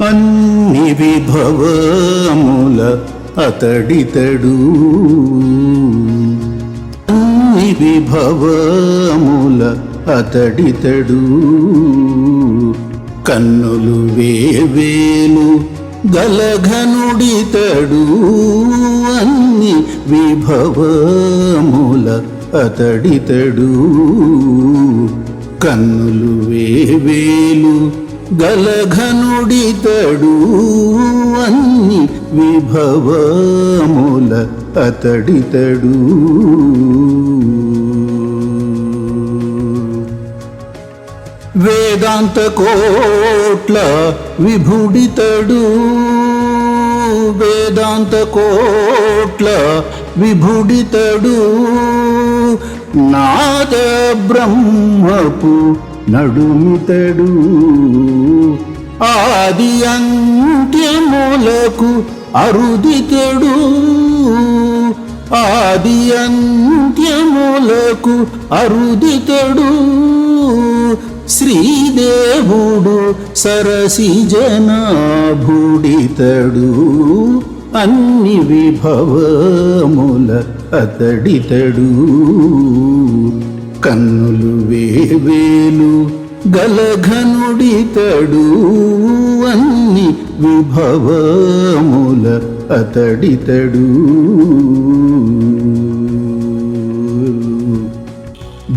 అన్ని విభవముల అతడితడు. అన్ని విభవముల అతడితడు. కన్నులు వేవేలు గలఘనుడితడు. అన్ని విభవముల అతడితడు. కన్నులు వేవేలు గలఘనుడితడు అన్ని విభవముల అతడితడు. వేదాంత కోట్ల విభుడితడు. వేదాంత కోట్ల విభుడితడు. నాద బ్రహ్మపు నడుమితడు ఆది అంత్యములకు అరుదితడు ఆది అంత్యములకు అరుదితడు శ్రీదేవుడు సరసి జనాభుడితడు అన్ని విభవముల అతడితడు కన్నులు వేవేలు గలఘనుడితడు అన్ని విభవముల అతడితడు.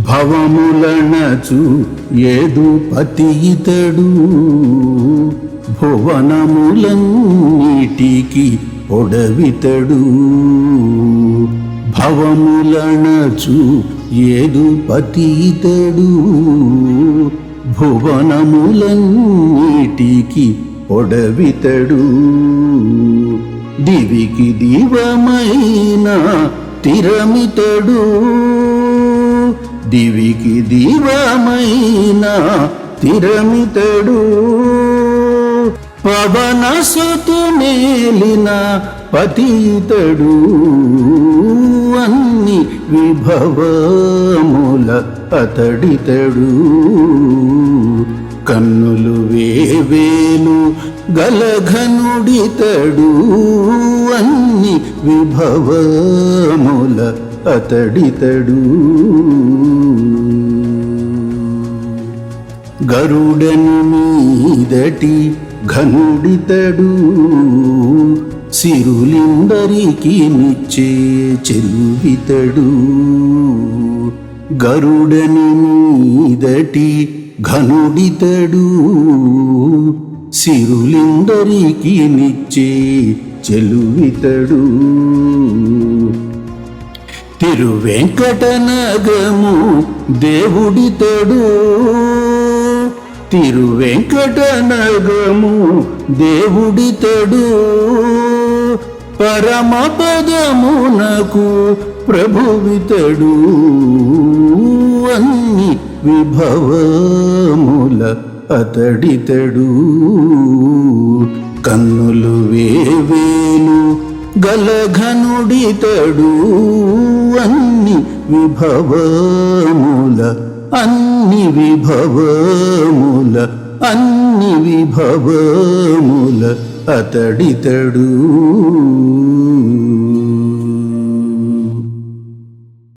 భవములనచు ఏదు పతియితడు భువనములన్నిటికి పొడవితడు. భవములనచు ఏదు పతీతడు. భువనములన్నిటికి పొడవితడు. దివికి దివమైన తిరమితడు. దివికి దివమైన తిరమితడు. పవన సుతు మేలిన పతితడు అన్ని విభవముల అతడితడు. కన్నులు వేవేలు గలఘనుడితడు అన్ని విభవముల అతడితడు. గరుడని మీదటి ఘనుడితడు. సిరులిందరికి నిచ్చే చెల్వితడు గరుడని మీదటి ఘనుడితడు. సిరులిందరికి నిచ్చే చెలువితడు. తిరువెంకటనగము దేవుడితడు. తిరువెంకటనగము దేవుడితడు పరమ పదమునకు ప్రభువితడు అన్ని విభవముల అతడితడు కన్నులు వేవేలు గలఘనుడితడు అన్ని విభవముల అన్ని విభవముల అన్ని విభవముల అతడితడు.